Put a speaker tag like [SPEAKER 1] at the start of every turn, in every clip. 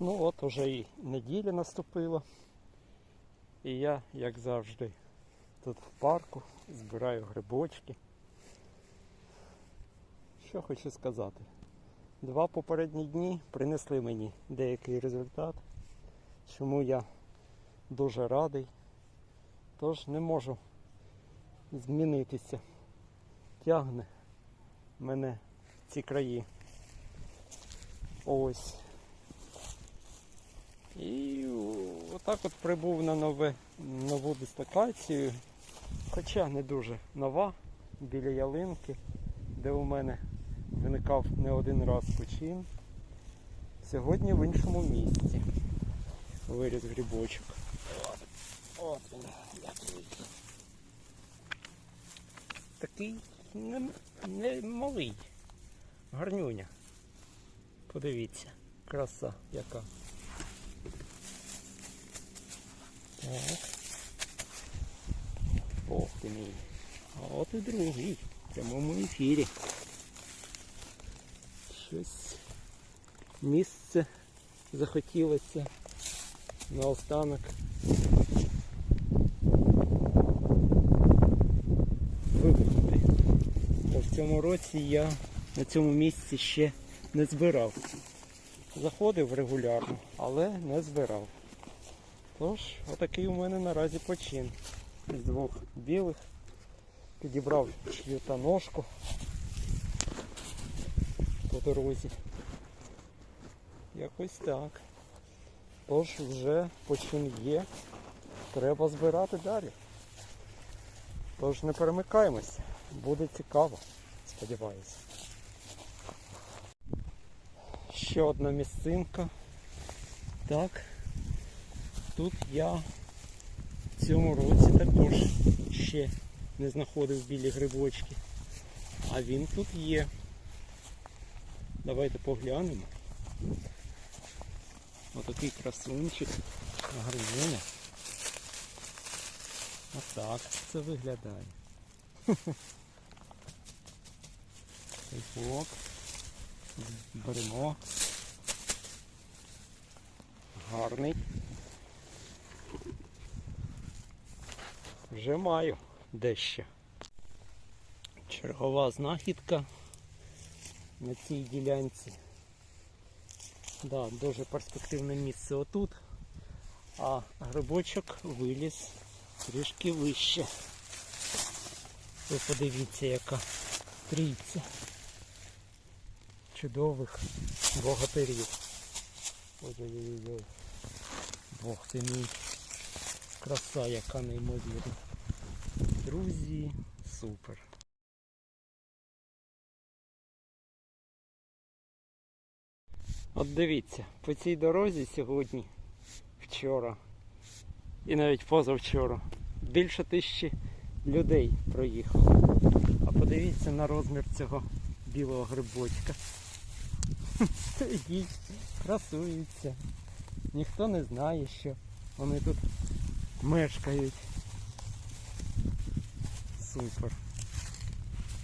[SPEAKER 1] Ну от уже і неділя наступила. І я, як завжди, тут в парку збираю грибочки. Що хочу сказати. Два попередні дні принесли мені деякий результат, чому я дуже радий. Тож не можу змінитися. Тягне мене в ці краї. Ось. І отак от прибув на нове, нову дислокацію, хоча не дуже нова, біля ялинки, де у мене виникав не один раз почин. Сьогодні в іншому місці. Виріс грибочок. От, от він, який. Такий не, не малий. Гарнюня. Подивіться, краса яка. Так. Ох ти мій. А другий. В прямому ефірі. Щось місце захотілося наостанок. Вибухнути. Бо в цьому році я на цьому місці ще не збирав. Заходив регулярно, але не збирав. Тож, отакий у мене наразі почин. З двох білих. Підібрав чию-то ножку по дорозі. Якось так. Тож вже почин є. Треба збирати далі. Тож не перемикаємося. Буде цікаво, сподіваюся. Ще одна місцинка. Так. Тут я в цьому році також ще не знаходив білі грибочки. А він тут є. Давайте поглянемо. Отакий красунчик. Гарнюня. Отак це виглядає. Тайпок. Беремо. Гарний. Вже маю дещо. Чергова знахідка на цій ділянці. Да, дуже перспективне місце отут, а грибочок виліз трішки вище. Ви подивіться, яка трійця чудових богатирів. Ой-ой-ой. Бог ти мій. Краса яка неймовірна. Друзі, супер. От дивіться, по цій дорозі сьогодні, вчора і навіть позавчора більше тисячі людей проїхало. А подивіться на розмір цього білого грибочка. Стоїть, красується. Ніхто не знає, що вони тут мешкають. Супер.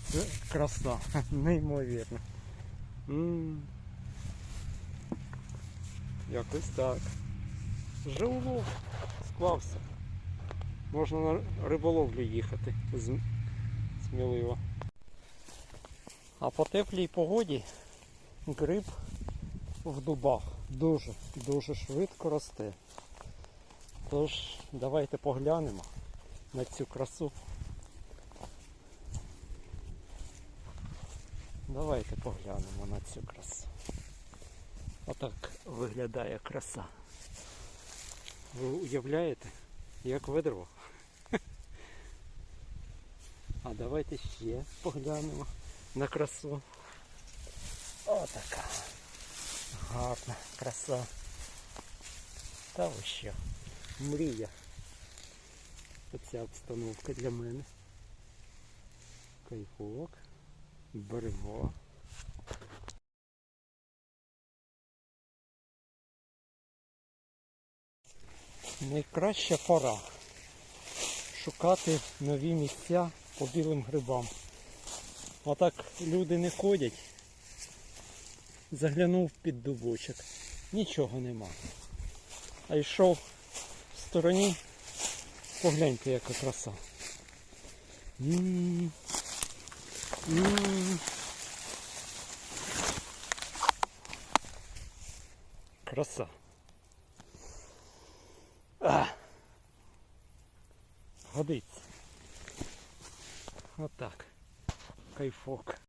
[SPEAKER 1] Це краса, неймовірно. Якось так. Вже склався. Можна на риболовлю їхати сміливо. А по теплій погоді гриб в дубах дуже, дуже швидко росте. Тож, давайте поглянемо на цю красу. Давайте поглянемо на цю красу. Отак виглядає краса. Ви уявляєте, як ведро? А давайте ще поглянемо на красу. Отака. Гарна краса. Та ви що? Мрія. Оця обстановка для мене. Кайфок. Беремо. Найкраща пора шукати нові місця по білим грибам. Отак люди не ходять. Заглянув під дубочок нічого нема. А йшов в стороні, погляньте, яка краса. М. М. Краса. А. Годиться. Отак. Кайфок.